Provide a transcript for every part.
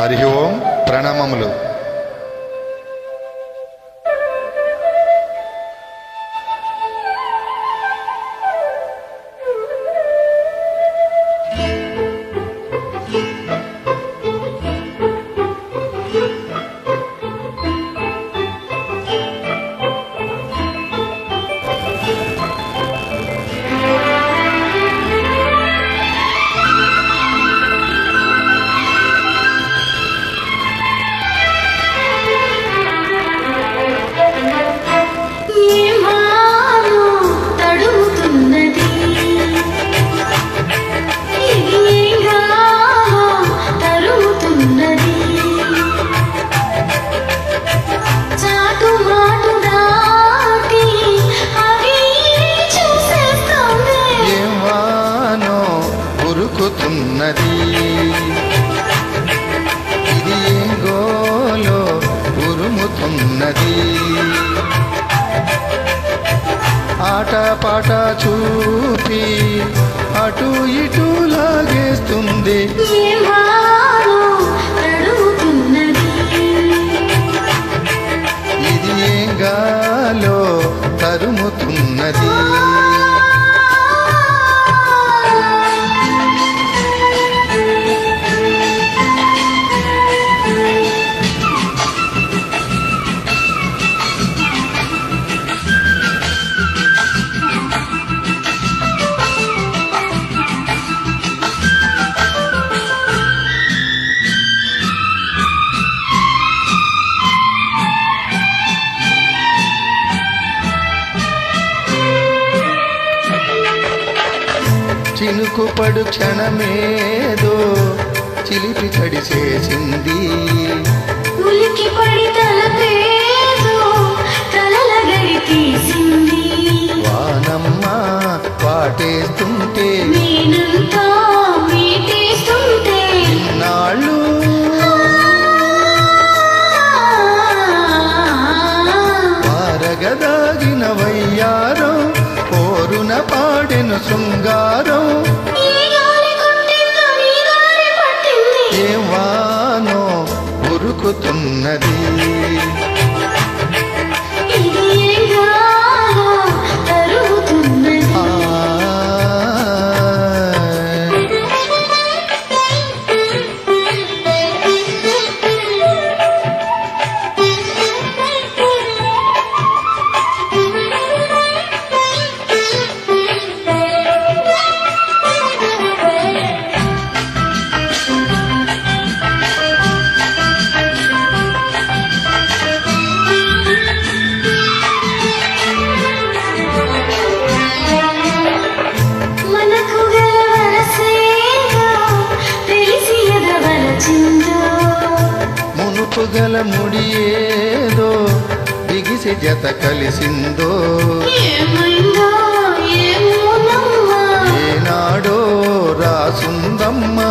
హరి ఓం ప్రణామములు. ఉరుకుతున్నది ఇది గోలో ఉరుముతున్నది. ఆట పాట చూపి అటు ఇటు లాగేస్తుంది. ఇది గాలో తరుముతున్నది. చినుకు పడు క్షణమేదో చిలిపి తీసింది వానమ్మ పాటేస్తుంటే పాడెను శృంగారం. ఏవానో ఏ వానో ఉరుకుతున్నది. గల ముడి ఏదో బిగిసి జత కలిసిందో. ఏనాడో రాసుందమ్మా.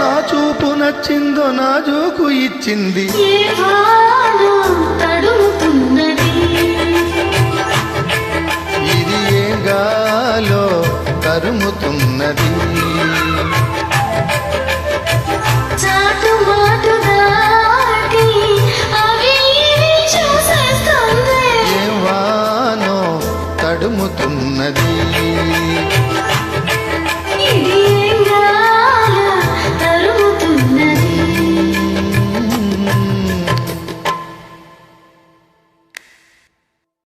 నా చూపు నచ్చిందో నా జోకు ఇచ్చింది.